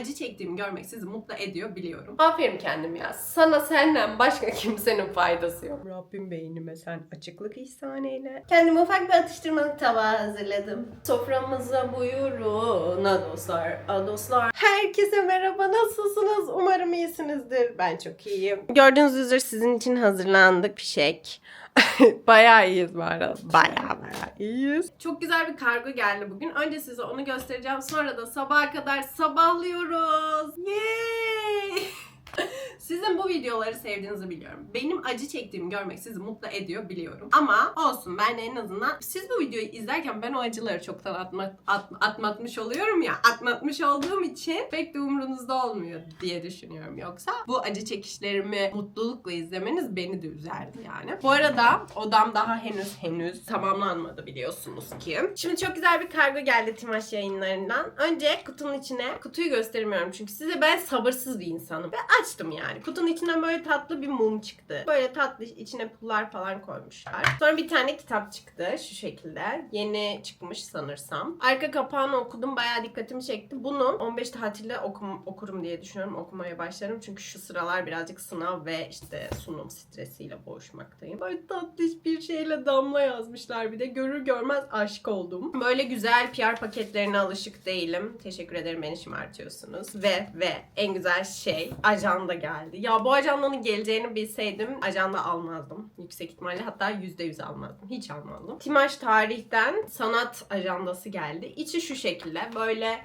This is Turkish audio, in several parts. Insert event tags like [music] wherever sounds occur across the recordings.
acı çektiğimi görmek sizi mutlu ediyor biliyorum. Aferin kendim ya. Sana senden başka kimsenin faydası yok. Rabbim beynime sen açıklık ihsan eyle. Kendime ufak bir atıştırmalık tabağı hazırladım. Soframıza buyurun ha dostlar, ha dostlar. Herkese merhaba, nasılsınız? Umarım iyisinizdir. Ben çok iyiyim. Gördüğünüz üzere sizin için hazırlandık pişek. [laughs] bayağı iyiyiz bu arada. Bayağı bayağı iyiyiz. Çok güzel bir kargo geldi bugün. Önce size onu göstereceğim. Sonra da sabaha kadar sabahlıyoruz. Yay! [laughs] Sizin bu videoları sevdiğinizi biliyorum. Benim acı çektiğimi görmek sizi mutlu ediyor biliyorum. Ama olsun ben en azından siz bu videoyu izlerken ben o acıları çoktan atma, at- atmatmış oluyorum ya. Atmatmış olduğum için pek de umurunuzda olmuyor diye düşünüyorum. Yoksa bu acı çekişlerimi mutlulukla izlemeniz beni de üzerdi yani. Bu arada odam daha henüz henüz tamamlanmadı biliyorsunuz ki. Şimdi çok güzel bir kargo geldi Timaş yayınlarından. Önce kutunun içine, kutuyu göstermiyorum çünkü size ben sabırsız bir insanım. Ve açtım yani. Kutunun içinden böyle tatlı bir mum çıktı. Böyle tatlı içine pullar falan koymuşlar. Sonra bir tane kitap çıktı şu şekilde. Yeni çıkmış sanırsam. Arka kapağını okudum bayağı dikkatimi çekti. Bunu 15 tatilde okum, okurum diye düşünüyorum. Okumaya başlarım. Çünkü şu sıralar birazcık sınav ve işte sunum stresiyle boğuşmaktayım. Böyle tatlış bir şeyle damla yazmışlar bir de. Görür görmez aşık oldum. Böyle güzel PR paketlerine alışık değilim. Teşekkür ederim beni şımartıyorsunuz. Ve ve en güzel şey ajanda geldi. Ya bu ajandanın geleceğini bilseydim ajanda almazdım. Yüksek ihtimalle hatta %100 almazdım. Hiç almazdım. Timaş tarihten sanat ajandası geldi. İçi şu şekilde böyle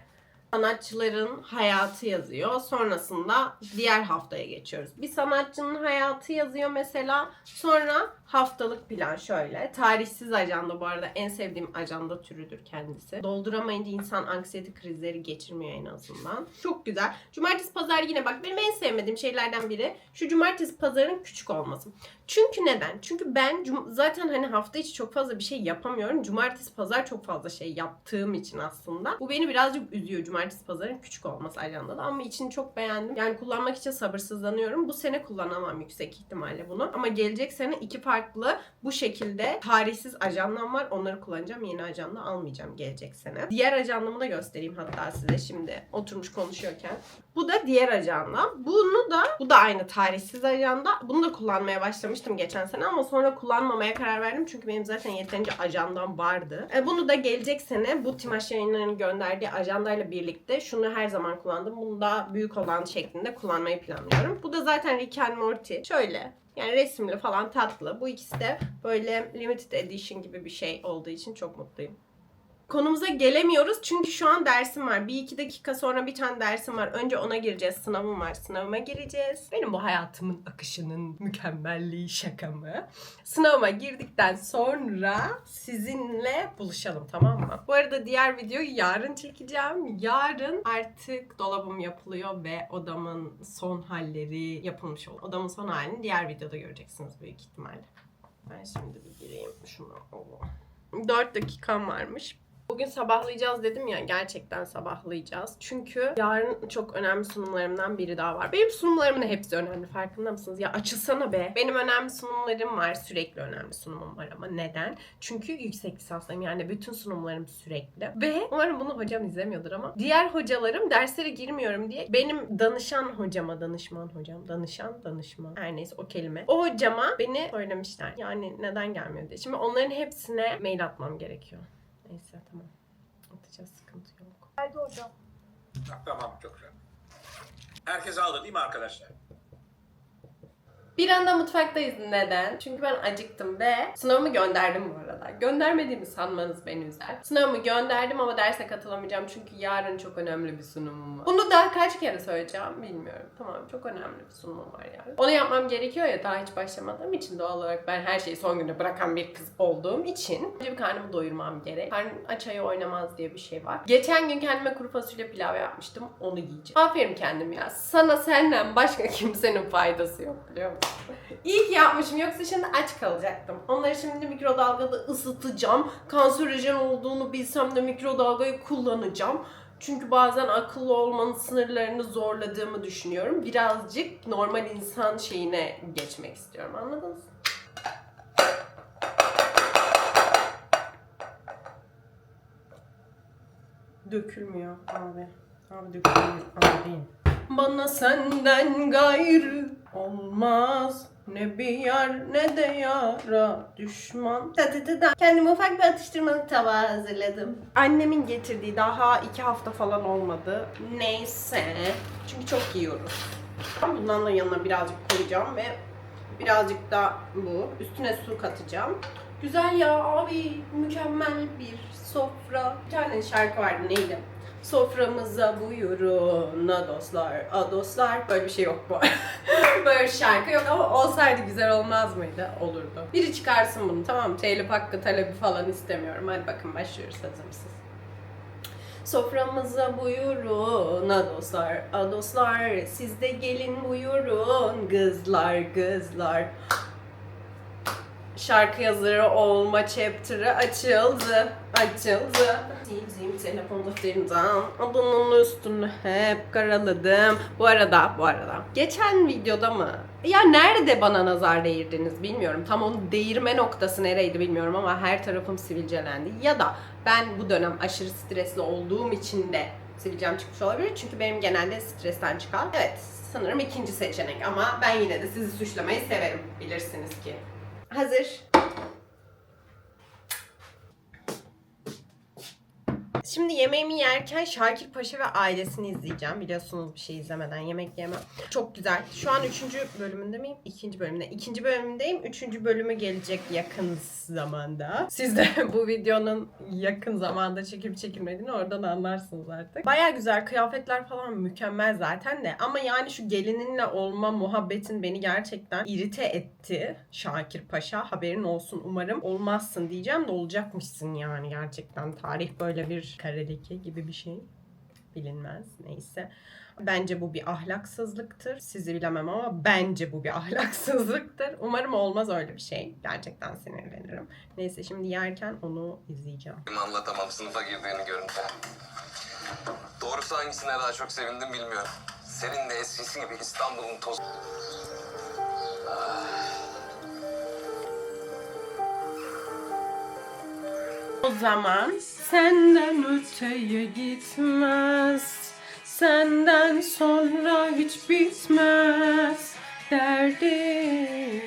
sanatçıların hayatı yazıyor. Sonrasında diğer haftaya geçiyoruz. Bir sanatçının hayatı yazıyor mesela. Sonra haftalık plan şöyle. Tarihsiz ajanda bu arada en sevdiğim ajanda türüdür kendisi. Dolduramayınca insan anksiyete krizleri geçirmiyor en azından. Çok güzel. Cumartesi pazar yine bak benim en sevmediğim şeylerden biri şu cumartesi pazarın küçük olması. Çünkü neden? Çünkü ben zaten hani hafta içi çok fazla bir şey yapamıyorum. Cumartesi pazar çok fazla şey yaptığım için aslında. Bu beni birazcık üzüyor cumartesi pazarın küçük olması ajandada ama içini çok beğendim. Yani kullanmak için sabırsızlanıyorum. Bu sene kullanamam yüksek ihtimalle bunu. Ama gelecek sene iki farklı bu şekilde tarihsiz ajandam var. Onları kullanacağım. Yeni ajanda almayacağım gelecek sene. Diğer ajandamı da göstereyim hatta size şimdi oturmuş konuşuyorken. Bu da diğer ajandam. Bunu da bu da aynı tarihsiz ajanda. Bunu da kullanmaya başlamıştım geçen sene ama sonra kullanmamaya karar verdim. Çünkü benim zaten yeterince ajandam vardı. E, bunu da gelecek sene bu Timaş yayınlarının gönderdiği ajandayla birlikte şunu her zaman kullandım. Bunu da büyük olan şeklinde kullanmayı planlıyorum. Bu da zaten Rick and Morty. Şöyle yani resimli falan tatlı. Bu ikisi de böyle limited edition gibi bir şey olduğu için çok mutluyum. Konumuza gelemiyoruz çünkü şu an dersim var. Bir iki dakika sonra bir tane dersim var. Önce ona gireceğiz. Sınavım var. Sınavıma gireceğiz. Benim bu hayatımın akışının mükemmelliği şaka mı? Sınavıma girdikten sonra sizinle buluşalım tamam mı? Bu arada diğer videoyu yarın çekeceğim. Yarın artık dolabım yapılıyor ve odamın son halleri yapılmış oldu. Odamın son halini diğer videoda göreceksiniz büyük ihtimalle. Ben şimdi bir gireyim şunu. 4 dakikam varmış. Bugün sabahlayacağız dedim ya gerçekten sabahlayacağız. Çünkü yarın çok önemli sunumlarımdan biri daha var. Benim sunumlarımın hepsi önemli farkında mısınız? Ya açılsana be. Benim önemli sunumlarım var. Sürekli önemli sunumum var ama neden? Çünkü yüksek lisanstayım yani bütün sunumlarım sürekli. Ve umarım bunu hocam izlemiyordur ama diğer hocalarım derslere girmiyorum diye benim danışan hocama, danışman hocam, danışan, danışman her neyse o kelime. O hocama beni söylemişler. Yani neden gelmiyor diye. Şimdi onların hepsine mail atmam gerekiyor. Neyse tamam. Atacağız sıkıntı yok. Geldi hocam. Tamam çok güzel. Herkes aldı değil mi arkadaşlar? Bir anda mutfaktayız. Neden? Çünkü ben acıktım ve sınavımı gönderdim bu arada. Göndermediğimi sanmanız beni üzer. Sınavımı gönderdim ama derse katılamayacağım çünkü yarın çok önemli bir sunumum var. Bunu daha kaç kere söyleyeceğim bilmiyorum. Tamam çok önemli bir sunumum var yarın. Onu yapmam gerekiyor ya daha hiç başlamadığım için doğal olarak ben her şeyi son günde bırakan bir kız olduğum için önce bir karnımı doyurmam gerek. Karnım aç ayı oynamaz diye bir şey var. Geçen gün kendime kuru fasulye pilav yapmıştım. Onu yiyeceğim. Aferin kendim ya. Sana senden başka kimsenin faydası yok biliyor musun? İyi ki yapmışım yoksa şimdi aç kalacaktım. Onları şimdi mikrodalgada ısıtacağım. Kanserojen olduğunu bilsem de mikrodalgayı kullanacağım. Çünkü bazen akıllı olmanın sınırlarını zorladığımı düşünüyorum. Birazcık normal insan şeyine geçmek istiyorum. Anladınız? mı? Dökülmüyor abi. Kahve dökülmüş abin. Bana senden gayrı olmaz. Ne bir yar ne de yara düşman. Da da. Kendime ufak bir atıştırmalık tabağı hazırladım. Annemin getirdiği daha iki hafta falan olmadı. Neyse. Çünkü çok yiyoruz. Bundan da yanına birazcık koyacağım ve birazcık da bu. Üstüne su katacağım. Güzel ya abi. Mükemmel bir sofra. Bir tane şarkı vardı neydi? Soframıza buyurun a dostlar, a dostlar. Böyle bir şey yok bu. [laughs] Böyle şarkı yok ama olsaydı güzel olmaz mıydı? Olurdu. Biri çıkarsın bunu tamam mı? Telif hakkı talebi falan istemiyorum. Hadi bakın başlıyoruz hazır? Soframıza buyurun a dostlar, a dostlar. Siz de gelin buyurun kızlar, kızlar. Şarkı yazarı olma chapter'ı açıldı, açıldı. Sildim telefon defterimden adının üstünü hep karaladım. Bu arada, bu arada. Geçen videoda mı? Ya nerede bana nazar değirdiniz bilmiyorum. Tam onun değirme noktası nereydi bilmiyorum ama her tarafım sivilcelendi. Ya da ben bu dönem aşırı stresli olduğum için de sivilcem çıkmış olabilir. Çünkü benim genelde stresten çıkan. Evet, sanırım ikinci seçenek ama ben yine de sizi suçlamayı severim. Bilirsiniz ki. Hazır. Şimdi yemeğimi yerken Şakir Paşa ve ailesini izleyeceğim. Biliyorsunuz bir şey izlemeden yemek yemem. Çok güzel. Şu an üçüncü bölümünde miyim? İkinci bölümde. İkinci bölümündeyim. Üçüncü bölümü gelecek yakın zamanda. Siz de [laughs] bu videonun yakın zamanda çekip çekilmediğini oradan anlarsınız artık. Baya güzel. Kıyafetler falan mükemmel zaten de. Ama yani şu gelininle olma muhabbetin beni gerçekten irite etti. Şakir Paşa haberin olsun umarım. Olmazsın diyeceğim de olacakmışsın yani gerçekten. Tarih böyle bir kare leke gibi bir şey. Bilinmez. Neyse. Bence bu bir ahlaksızlıktır. Sizi bilemem ama bence bu bir [laughs] ahlaksızlıktır. Umarım olmaz öyle bir şey. Gerçekten sinirlenirim. Neyse şimdi yerken onu izleyeceğim. anlatamam sınıfa girdiğini görünce. Doğrusu hangisine daha çok sevindim bilmiyorum. Senin de eskisi gibi İstanbul'un toz... O zaman senden öteye gitmez. Senden sonra hiç bitmez derdim.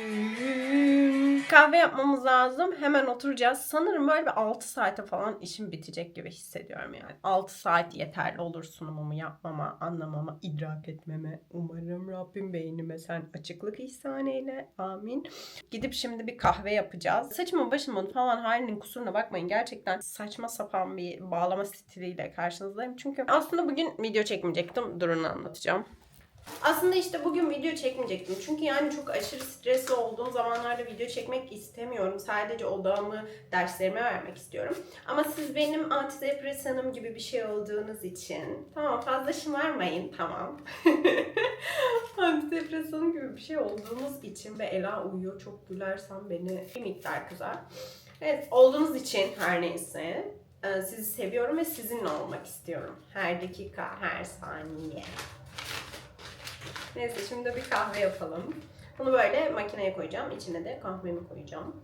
Kahve yapmamız lazım. Hemen oturacağız. Sanırım böyle bir 6 saate falan işim bitecek gibi hissediyorum yani. 6 saat yeterli olur sunumumu yapmama, anlamama, idrak etmeme. Umarım Rabbim beynime sen açıklık ihsan eyle. Amin. Gidip şimdi bir kahve yapacağız. Saçımın başımın falan halinin kusuruna bakmayın. Gerçekten saçma sapan bir bağlama stiliyle karşınızdayım. Çünkü aslında bugün video çekmeyecektim. Durun anlatacağım. Aslında işte bugün video çekmeyecektim. Çünkü yani çok aşırı stresli olduğum zamanlarda video çekmek istemiyorum. Sadece odağımı derslerime vermek istiyorum. Ama siz benim antidepresanım gibi bir şey olduğunuz için tamam fazla şımarmayın tamam. [laughs] antidepresanım gibi bir şey olduğunuz için ve Ela uyuyor çok gülersem beni bir miktar kızar. Evet olduğunuz için her neyse e, sizi seviyorum ve sizinle olmak istiyorum. Her dakika, her saniye. Neyse şimdi bir kahve yapalım. Bunu böyle makineye koyacağım. İçine de kahvemi koyacağım.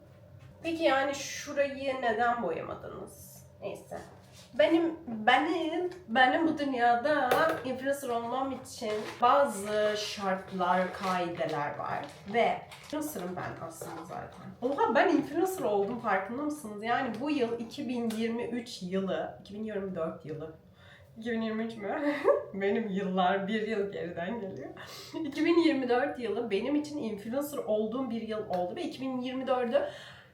Peki yani şurayı neden boyamadınız? Neyse. Benim benim benim bu dünyada influencer olmam için bazı şartlar, kaideler var ve influencer'ım ben aslında zaten. Oha ben influencer oldum farkında mısınız? Yani bu yıl 2023 yılı, 2024 yılı 2023 mü? [laughs] benim yıllar bir yıl geriden geliyor. [laughs] 2024 yılı benim için influencer olduğum bir yıl oldu ve 2024'ü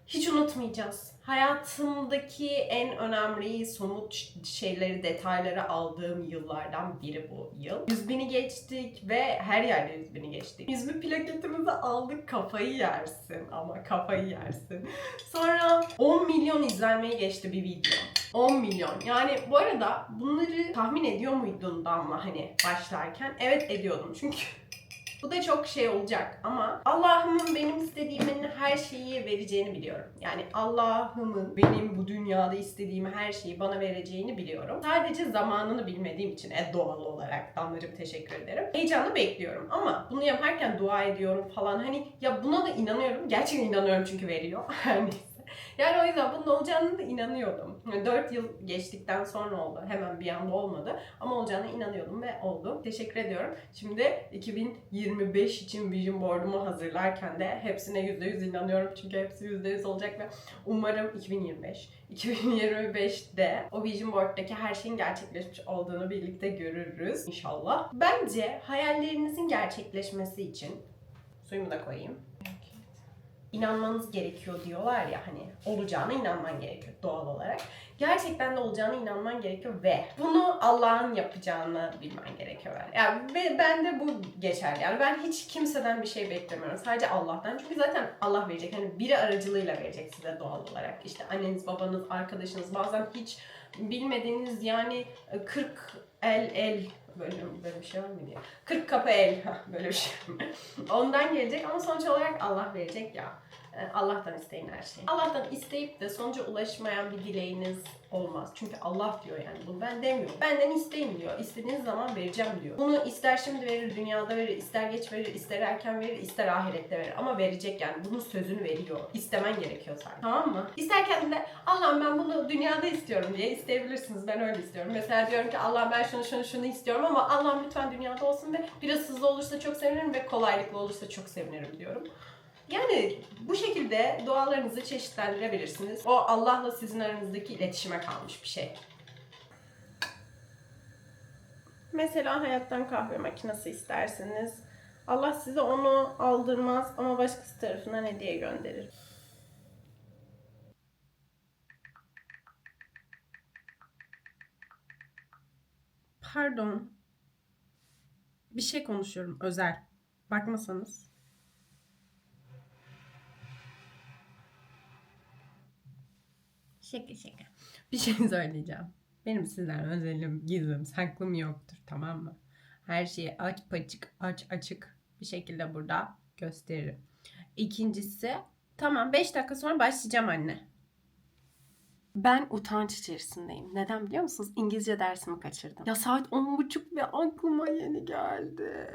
hiç unutmayacağız. Hayatımdaki en önemli somut şeyleri, detayları aldığım yıllardan biri bu yıl. 100 bini geçtik ve her yerde 100 bini geçtik. 100 bin plaketimizi aldık kafayı yersin ama kafayı yersin. Sonra 10 milyon izlenmeyi geçti bir video. 10 milyon. Yani bu arada bunları tahmin ediyor muydun Damla hani başlarken? Evet ediyordum çünkü [laughs] bu da çok şey olacak ama Allah'ımın benim istediğimin her şeyi vereceğini biliyorum. Yani Allah'ımın benim bu dünyada istediğim her şeyi bana vereceğini biliyorum. Sadece zamanını bilmediğim için e, doğal olarak Damlacığım teşekkür ederim. Heyecanla bekliyorum ama bunu yaparken dua ediyorum falan hani ya buna da inanıyorum. Gerçekten inanıyorum çünkü veriyor. [laughs] Her neyse. Yani o yüzden bunun olacağını da inanıyordum. 4 yıl geçtikten sonra oldu. Hemen bir anda olmadı. Ama olacağına inanıyordum ve oldu. Teşekkür ediyorum. Şimdi 2025 için vision board'umu hazırlarken de hepsine %100 inanıyorum. Çünkü hepsi %100 olacak ve umarım 2025, 2025'de o vision board'daki her şeyin gerçekleşmiş olduğunu birlikte görürüz inşallah. Bence hayallerinizin gerçekleşmesi için suyumu da koyayım. İnanmanız gerekiyor diyorlar ya hani olacağına inanman gerekiyor doğal olarak. Gerçekten de olacağına inanman gerekiyor ve bunu Allah'ın yapacağını bilmen gerekiyor. Yani ve ben de bu geçerli. Yani ben hiç kimseden bir şey beklemiyorum. Sadece Allah'tan. Çünkü zaten Allah verecek. Hani biri aracılığıyla verecek size doğal olarak. İşte anneniz, babanız, arkadaşınız bazen hiç bilmediğiniz yani 40 el el böyle böyle bir şey var mı diye. 40 kapı el böyle bir şey. Ondan gelecek ama sonuç olarak Allah verecek ya. Ee, Allah'tan isteyin her şeyi. Allah'tan isteyip de sonuca ulaşmayan bir dileğiniz olmaz. Çünkü Allah diyor yani bunu ben demiyorum. Benden isteyin diyor. İstediğiniz zaman vereceğim diyor. Bunu ister şimdi verir, dünyada verir, ister geç verir, ister erken verir, ister ahirette verir. Ama verecek yani. Bunun sözünü veriyor. İstemen gerekiyor sadece. Tamam mı? İsterken de Allah'ım ben bunu dünyada istiyorum diye isteyebilirsiniz. Ben öyle istiyorum. Mesela diyorum ki Allah'ım ben şunu şunu şunu istiyorum ama Allah'ım lütfen dünyada olsun ve biraz hızlı olursa çok sevinirim ve kolaylıkla olursa çok sevinirim diyorum. Yani bu şekilde dualarınızı çeşitlendirebilirsiniz. O Allah'la sizin aranızdaki iletişime kalmış bir şey. Mesela hayattan kahve makinesi isterseniz Allah size onu aldırmaz ama başkası tarafından hediye gönderir. Pardon. Bir şey konuşuyorum özel. Bakmasanız. Şaka şaka. Bir şey [laughs] söyleyeceğim. Benim sizden özelim, gizlim, saklım yoktur tamam mı? Her şeyi aç paçık, aç açık bir şekilde burada gösteririm. İkincisi, tamam 5 dakika sonra başlayacağım anne. Ben utanç içerisindeyim. Neden biliyor musunuz? İngilizce dersimi kaçırdım. Ya saat on buçuk ve aklıma yeni geldi.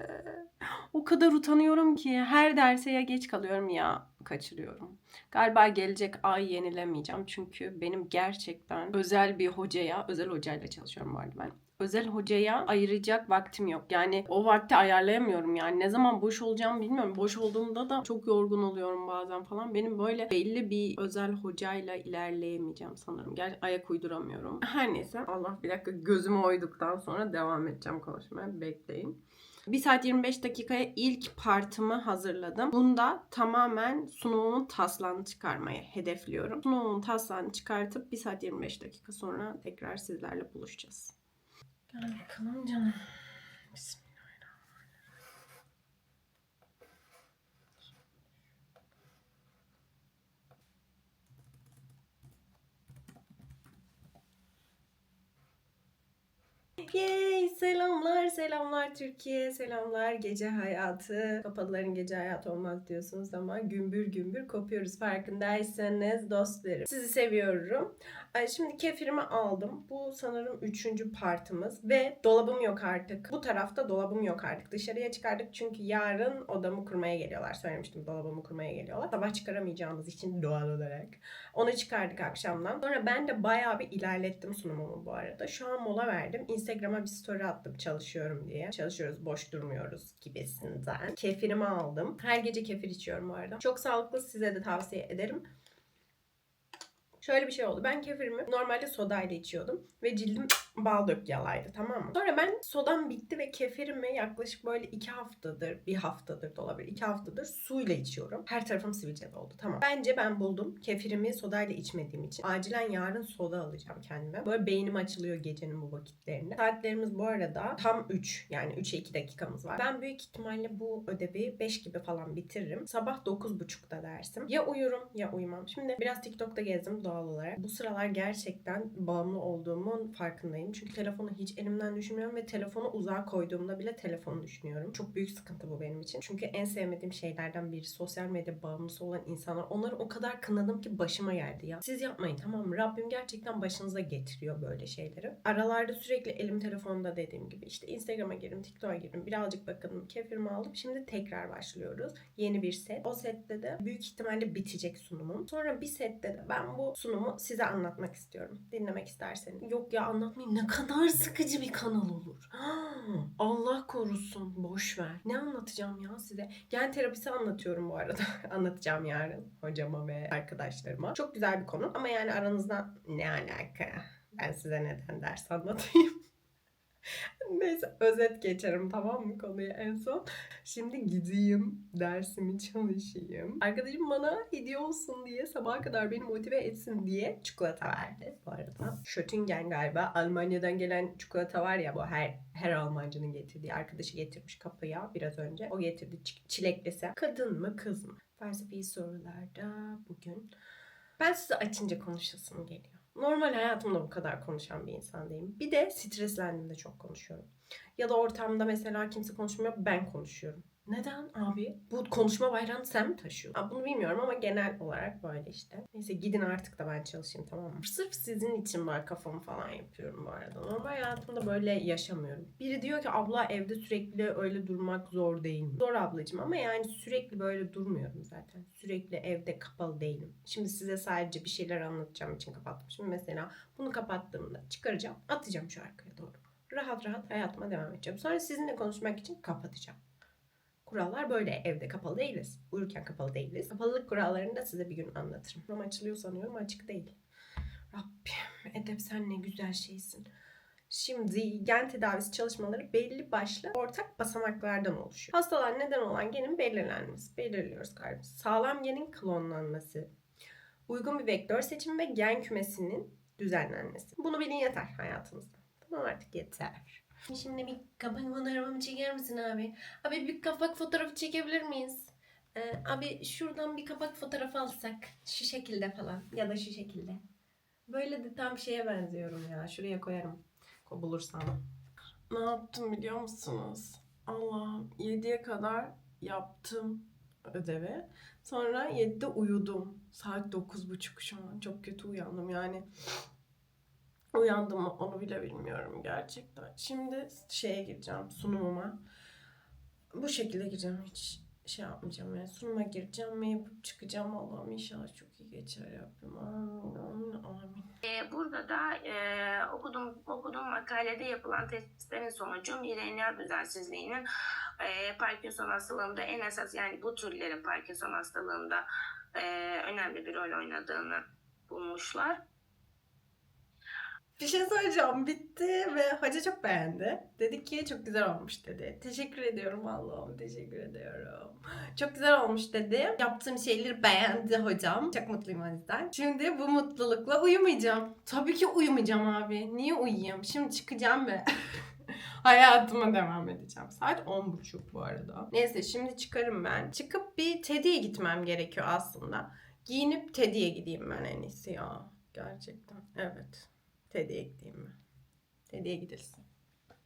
O kadar utanıyorum ki her derse ya geç kalıyorum ya kaçırıyorum. Galiba gelecek ay yenilemeyeceğim. Çünkü benim gerçekten özel bir hocaya, özel hocayla çalışıyorum bu ben. Özel hocaya ayıracak vaktim yok. Yani o vakti ayarlayamıyorum yani. Ne zaman boş olacağımı bilmiyorum. Boş olduğumda da çok yorgun oluyorum bazen falan. Benim böyle belli bir özel hocayla ilerleyemeyeceğim sanırım. Gel ayak uyduramıyorum. Her neyse. Allah bir dakika gözümü oyduktan sonra devam edeceğim konuşmaya. Bekleyin. 1 saat 25 dakikaya ilk partımı hazırladım. Bunda tamamen sunumumun taslağını çıkarmayı hedefliyorum. Sunumumun taslağını çıkartıp 1 saat 25 dakika sonra tekrar sizlerle buluşacağız. Gel bakalım canım. Bismillahirrahmanirrahim. Yay! Selamlar, selamlar Türkiye, selamlar gece hayatı. Kapalıların gece hayatı olmaz diyorsunuz ama gümbür gümbür kopuyoruz farkındaysanız dostlarım. Sizi seviyorum. Şimdi kefirimi aldım. Bu sanırım üçüncü partımız ve dolabım yok artık. Bu tarafta dolabım yok artık. Dışarıya çıkardık çünkü yarın odamı kurmaya geliyorlar. Söylemiştim dolabımı kurmaya geliyorlar. Sabah çıkaramayacağımız için doğal olarak. Onu çıkardık akşamdan. Sonra ben de bayağı bir ilerlettim sunumumu bu arada. Şu an mola verdim. Instagram'a bir story attım çalışıyorum diye. Çalışıyoruz boş durmuyoruz gibisinden. Kefirimi aldım. Her gece kefir içiyorum bu arada. Çok sağlıklı size de tavsiye ederim. Şöyle bir şey oldu. Ben kefirimi normalde sodayla içiyordum. Ve cildim bal dök yalaydı tamam mı? Sonra ben sodam bitti ve kefirimi yaklaşık böyle iki haftadır, bir haftadır da olabilir, iki haftadır suyla içiyorum. Her tarafım sivilce oldu tamam. Bence ben buldum. Kefirimi sodayla içmediğim için. Acilen yarın soda alacağım kendime. Böyle beynim açılıyor gecenin bu vakitlerinde. Saatlerimiz bu arada tam 3 yani 3'e 2 dakikamız var. Ben büyük ihtimalle bu ödevi 5 gibi falan bitiririm. Sabah 9.30'da dersim. Ya uyurum ya uyumam. Şimdi biraz TikTok'ta gezdim doğal olarak. Bu sıralar gerçekten bağımlı olduğumun farkındayım. Durumdayım. Çünkü telefonu hiç elimden düşürmüyorum ve telefonu uzağa koyduğumda bile telefonu düşünüyorum. Çok büyük sıkıntı bu benim için. Çünkü en sevmediğim şeylerden biri sosyal medya bağımlısı olan insanlar. Onları o kadar kınadım ki başıma geldi ya. Siz yapmayın tamam? Rabbim gerçekten başınıza getiriyor böyle şeyleri. Aralarda sürekli elim telefonda dediğim gibi işte Instagram'a girdim, TikTok'a girdim. Birazcık bakalım kefirimi aldım. Şimdi tekrar başlıyoruz. Yeni bir set. O sette de büyük ihtimalle bitecek sunumum. Sonra bir sette de ben bu sunumu size anlatmak istiyorum. Dinlemek isterseniz. Yok ya anlatmayayım. Ne kadar sıkıcı bir kanal olur. [gasps] Allah korusun. Boş ver. Ne anlatacağım ya size? Gen terapisi anlatıyorum bu arada. [laughs] Anlatacağım yarın hocama ve arkadaşlarıma. Çok güzel bir konu ama yani aranızda ne alaka? Ben size neden ders anlatayım? [laughs] Neyse özet geçerim tamam mı konuya en son. Şimdi gideyim dersimi çalışayım. Arkadaşım bana hediye olsun diye sabaha kadar beni motive etsin diye çikolata verdi bu arada. Schöttingen galiba Almanya'dan gelen çikolata var ya bu her her Almancının getirdiği arkadaşı getirmiş kapıya biraz önce. O getirdi çileklisi. Kadın mı kız mı? Felsefi sorularda bugün ben size açınca konuşasım geliyor. Normal hayatımda bu kadar konuşan bir insan değilim. Bir de streslendiğimde çok konuşuyorum. Ya da ortamda mesela kimse konuşmuyor ben konuşuyorum. Neden abi? Bu konuşma bayrağını sen mi taşıyorsun? Aa, bunu bilmiyorum ama genel olarak böyle işte. Neyse gidin artık da ben çalışayım tamam mı? Sırf sizin için var kafamı falan yapıyorum bu arada. Normal hayatımda böyle yaşamıyorum. Biri diyor ki abla evde sürekli öyle durmak zor değil mi? Zor ablacığım ama yani sürekli böyle durmuyorum zaten. Sürekli evde kapalı değilim. Şimdi size sadece bir şeyler anlatacağım için kapattım. Şimdi mesela bunu kapattığımda çıkaracağım, atacağım şu arkaya doğru. Rahat rahat hayatıma devam edeceğim. Sonra sizinle konuşmak için kapatacağım. Kurallar böyle. Evde kapalı değiliz. Uyurken kapalı değiliz. Kapalılık kurallarını da size bir gün anlatırım. Ama açılıyor sanıyorum açık değil. Rabbim Edep sen ne güzel şeysin. Şimdi gen tedavisi çalışmaları belli başlı ortak basamaklardan oluşuyor. Hastalar neden olan genin belirlenmesi. Belirliyoruz kalbimiz. Sağlam genin klonlanması. Uygun bir vektör seçimi ve gen kümesinin düzenlenmesi. Bunu bilin yeter hayatınızda. Tamam artık yeter. Şimdi bir kapak fotoğrafımı çeker misin abi? Abi bir kapak fotoğrafı çekebilir miyiz? Ee, abi şuradan bir kapak fotoğrafı alsak. Şu şekilde falan. Ya da şu şekilde. Böyle de tam şeye benziyorum ya. Şuraya koyarım. Ko- Bulursam. Ne yaptım biliyor musunuz? Allah'ım 7'ye kadar yaptım ödevi. Sonra 7'de uyudum. Saat 9.30 şu an. Çok kötü uyandım yani. Uyandım mı onu bile bilmiyorum gerçekten. Şimdi şeye gireceğim sunumuma. Bu şekilde gireceğim hiç şey yapmayacağım yani sunuma gireceğim ve yapıp çıkacağım Allah'ım inşallah çok iyi geçer Rabbim amin amin amin. Ee, burada da e, okuduğum, okuduğum makalede yapılan tespitlerin sonucu milenyal düzensizliğinin e, Parkinson hastalığında en esas yani bu türlerin Parkinson hastalığında e, önemli bir rol oynadığını bulmuşlar. Bir şey söyleyeceğim bitti ve hoca çok beğendi. Dedi ki çok güzel olmuş dedi. Teşekkür ediyorum Allah'ım teşekkür ediyorum. Çok güzel olmuş dedi. Yaptığım şeyleri beğendi hocam. Çok mutluyum o yüzden. Şimdi bu mutlulukla uyumayacağım. Tabii ki uyumayacağım abi. Niye uyuyayım? Şimdi çıkacağım ve [laughs] hayatıma devam edeceğim. Saat 10.30 bu arada. Neyse şimdi çıkarım ben. Çıkıp bir Teddy'ye gitmem gerekiyor aslında. Giyinip Teddy'ye gideyim ben en iyisi ya. Gerçekten. Evet. Teddy'ye gideyim ben. Teddy'ye gidilsin.